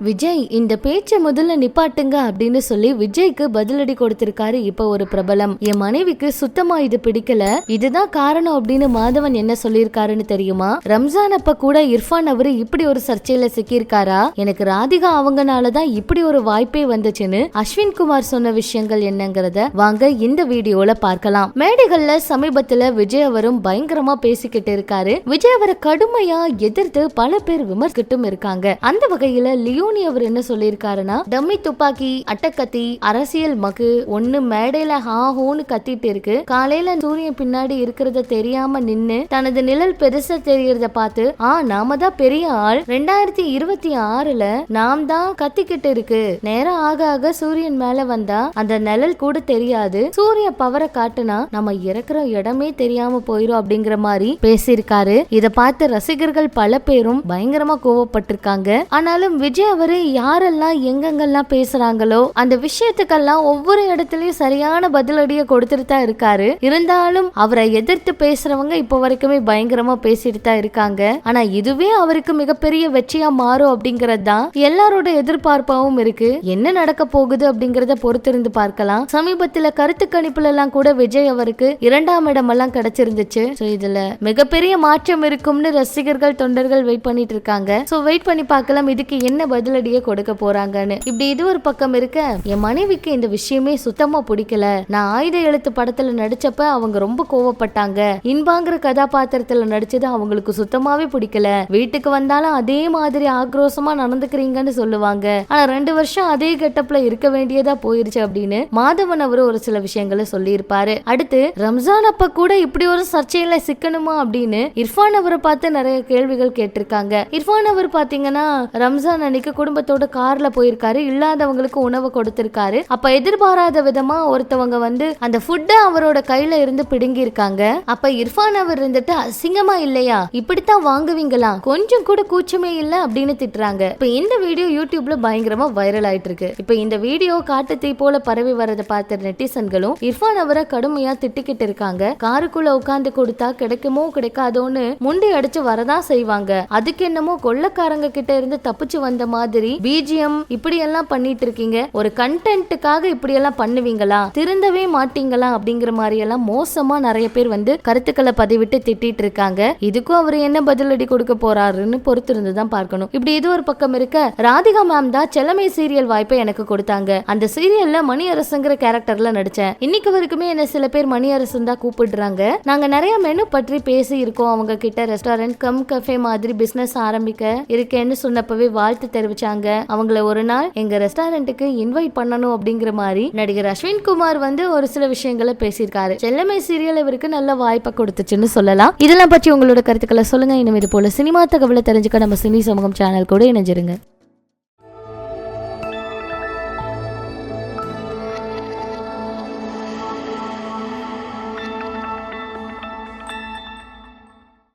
விஜய் இந்த பேச்சை முதல்ல நிப்பாட்டுங்க அப்படின்னு சொல்லி விஜய்க்கு பதிலடி கொடுத்திருக்காரு இப்ப ஒரு பிரபலம். என் மனைவிக்கு சுத்தமா இது பிடிக்கல. இதுதான் காரணம் அப்படின்னு மாதவன் என்ன சொல்லியிருக்காருன்னு தெரியுமா? ரம்ஜான் அப்ப கூட இர்ஃபான் அவரு இப்படி ஒரு சர்ச்சையில சிக்கியிருக்காரா? எனக்கு ராதிகா அவங்கனாலதான் இப்படி ஒரு வாய்ப்பே வந்துச்சுன்னு அஸ்வின் குமார் சொன்ன விஷயங்கள் என்னங்கறத வாங்க இந்த வீடியோல பார்க்கலாம். மேடைகள்ல சமீபத்துல விஜய் அவரும் பயங்கரமா பேசிக்கிட்டு இருக்காரு. விஜய் அவரை கடுமையா எதிர்த்து பல பேர் விமர்சிட்டும் இருக்காங்க. அந்த வகையில லியோனி அவர் என்ன சொல்லியிருக்காருன்னா டம்மி துப்பாக்கி அட்டக்கத்தி அரசியல் மகு ஒண்ணு மேடையில ஹாஹோன்னு கத்திட்டு இருக்கு. காலையில சூரியன் பின்னாடி இருக்கிறத தெரியாம நின்னு தனது நிழல் பெருசா தெரியறத பார்த்து ஆ நாம தான் பெரிய ஆள். ரெண்டாயிரத்தி இருபத்தி ஆறுல நாம் தான் கத்திக்கிட்டு இருக்கு. நேரம் ஆக ஆக சூரியன் மேல வந்தா அந்த நிழல் கூட தெரியாது. சூரிய பவரை காட்டுனா நம்ம இறக்குற இடமே தெரியாம போயிரும் அப்படிங்கிற மாதிரி பேசியிருக்காரு. இத பார்த்து ரசிகர்கள் பல பேரும் பயங்கரமா கோவப்பட்டிருக்காங்க. ஆனாலும் விஜய் அவர் யாரெல்லாம் எங்கெங்கெல்லாம் பேசுறாங்களோ அந்த விஷயத்துக்கெல்லாம் ஒவ்வொரு இடத்துலயும் சரியான பதிலடியை கொடுத்துட்டு தான் இருக்காரு. இருந்தாலும் அவரை எதிர்த்து பேசுறவங்க இப்போ வரைக்குமே பயங்கரமா பேசிட்டு தான் இருக்காங்க. ஆனா இதுவே அவருக்கு மிகப்பெரிய வெற்றியா மாறும் அப்படிங்கறது தான் எல்லாரோட எதிர்பார்ப்பாவும் இருக்கு. என்ன நடக்க போகுது அப்படிங்கறத பொறுத்திருந்து பார்க்கலாம். சமீபத்துல கருத்து கணிப்புல எல்லாம் கூட விஜய் அவருக்கு இரண்டாம் இடம் எல்லாம் கிடைச்சிருந்துச்சு இதுல மிகப்பெரிய மாற்றம் இருக்கும்னு ரசிகர்கள் தொண்டர்கள் வெயிட் பண்ணிட்டு இருக்காங்க. சோ வெயிட் பண்ணி பார்க்கலாம். இதுக்கு என்ன பதிலடியே கொடுக்க போறாங்கன்னு. இப்படி இது ஒரு பக்கம் இருக்க என் மனைவிக்கு இந்த விஷயமே சுத்தமா பிடிக்கல. நான் ஆயுத எழுத்து படத்துல நடிச்சப்ப அவங்க ரொம்ப கோவப்பட்டாங்க. இன்பாங்கிற கதாபாத்திரத்துல நடிச்சது அவங்களுக்கு சுத்தமாவே பிடிக்கல. வீட்டுக்கு வந்தாலும் அதே மாதிரி ஆக்ரோஷமா நடந்துக்கிறீங்கன்னு சொல்லுவாங்க. ஆனா ரெண்டு வருஷம் அதே கெட்டப்ல இருக்க வேண்டியதா போயிருச்சு அப்படின்னு மாதவன் அவரு ஒரு சில விஷயங்களை சொல்லியிருப்பாரு. அடுத்து ரம்ஜான் அப்ப கூட இப்படி ஒரு சர்ச்சையில சிக்கணுமா அப்படின்னு இர்ஃபான் அவரை பார்த்து நிறைய கேள்விகள் கேட்டிருக்காங்க. இர்ஃபான் அவர் பாத்தீங்கன்னா ரம்ஜான் அன்னைக்கு குடும்பத்தோட கார்ல போயிருக்காரு. இல்லாதவங்களுக்கு உணவு கொடுத்திருக்காரு. அப்ப எதிர்பாராத விதமா ஒருத்தவங்க வந்து அந்த ஃபுட்டை அவரோட கையில இருந்து பிடுங்கி இருக்காங்க அப்ப இர்ஃபான் அவர் இருந்துட்டு அசிங்கமா இல்லையா? இப்படித்தான் வாங்குவீங்களா? கொஞ்சம் கூட கூச்சமே இல்ல? அப்படின்னு திட்டுறாங்க. இப்ப இந்த வீடியோ யூடியூப்ல பயங்கரமா வைரல் ஆயிட்டு இருக்கு இப்ப இந்த வீடியோ காட்டு தீ போல பரவி வரதை பார்த்த நெட்டிசன்களும் இர்ஃபான் அவரை கடுமையா திட்டிக்கிட்டு இருக்காங்க. காருக்குள்ள உட்காந்து கொடுத்தா கிடைக்குமோ கிடைக்காதோன்னு முண்டி அடிச்சு வரதான் செய்வாங்க. அதுக்கு என்னமோ கொள்ளக்காரங்க கிட்ட இருந்து தப்பிச்சு வந்த மாதிரி பிஜிஎம் இப்படி எல்லாம் பண்ணிட்டு இருக்கீங்க ஒரு கண்டென்ட்டுக்காக இப்படி எல்லாம் பண்ணுவீங்களா? திருந்தவே மாட்டீங்களா? அப்படிங்கிற மாதிரி எல்லாம் மோசமா நிறைய பேர் வந்து கருத்துக்களை பதிவிட்டு திட்டிட்டு இருக்காங்க இதுக்கும் அவர் என்ன பதிலடி கொடுக்க போறாருன்னு பொறுத்திருந்து தான் பார்க்கணும். இப்படி இது ஒரு பக்கம் இருக்க ராதிகா மேம் தான் செலமை சீரியல் வாய்ப்பை எனக்கு கொடுத்தாங்க. அந்த சீரியல்ல மணி அரசுங்கிற கேரக்டர்ல நடிச்சேன். இன்னைக்கு வரைக்குமே என்ன சில பேர் மணி தான் கூப்பிடுறாங்க. நாங்க நிறைய மெனு பற்றி பேசி இருக்கோம் அவங்க கிட்ட ரெஸ்டாரண்ட் கம் கஃபே மாதிரி பிசினஸ் ஆரம்பிக்க இருக்கேன்னு சொன்னப்பவே வாழ்த்து ஆரம்பிச்சாங்க. அவங்கள ஒரு நாள் எங்க ரெஸ்டாரண்ட்டுக்கு இன்வைட் பண்ணணும் அப்படிங்கிற மாதிரி நடிகர் அஸ்வின் குமார் வந்து ஒரு சில விஷயங்களை பேசியிருக்காரு. செல்லமை சீரியல் இவருக்கு நல்ல வாய்ப்பை கொடுத்துச்சுன்னு சொல்லலாம். இதெல்லாம் பற்றி உங்களோட கருத்துக்களை சொல்லுங்க. இன்னும் இது போல சினிமா தகவலை தெரிஞ்சுக்க நம்ம சினி சமூகம் சேனல் கூட இணைஞ்சிருங்க.